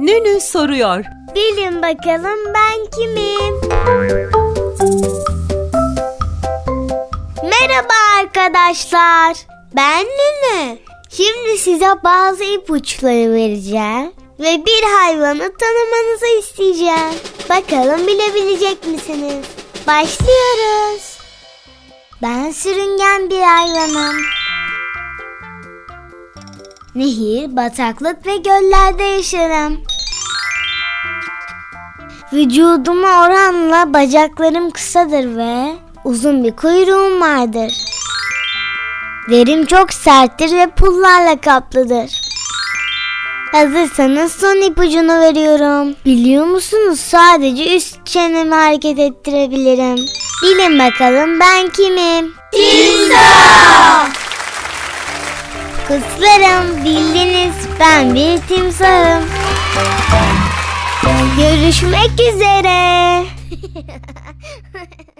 Nünü soruyor. Bilin bakalım ben kimim? Merhaba arkadaşlar. Ben Nene. Şimdi size bazı ipuçları vereceğim ve bir hayvanı tanımanızı isteyeceğim. Bakalım bilebilecek misiniz? Başlıyoruz. Ben sürüngen bir hayvanım. Nehir, bataklık ve göllerde yaşarım. Vücuduma oranla bacaklarım kısadır ve uzun bir kuyruğum vardır. Derim çok serttir ve pullarla kaplıdır. Hazırsanız son ipucunu veriyorum. Biliyor musunuz sadece üst çenemi hareket ettirebilirim. Bilin bakalım ben kimim? Timsah! Kızlarım bildiniz ben bir timsahım. Görüşmek üzere.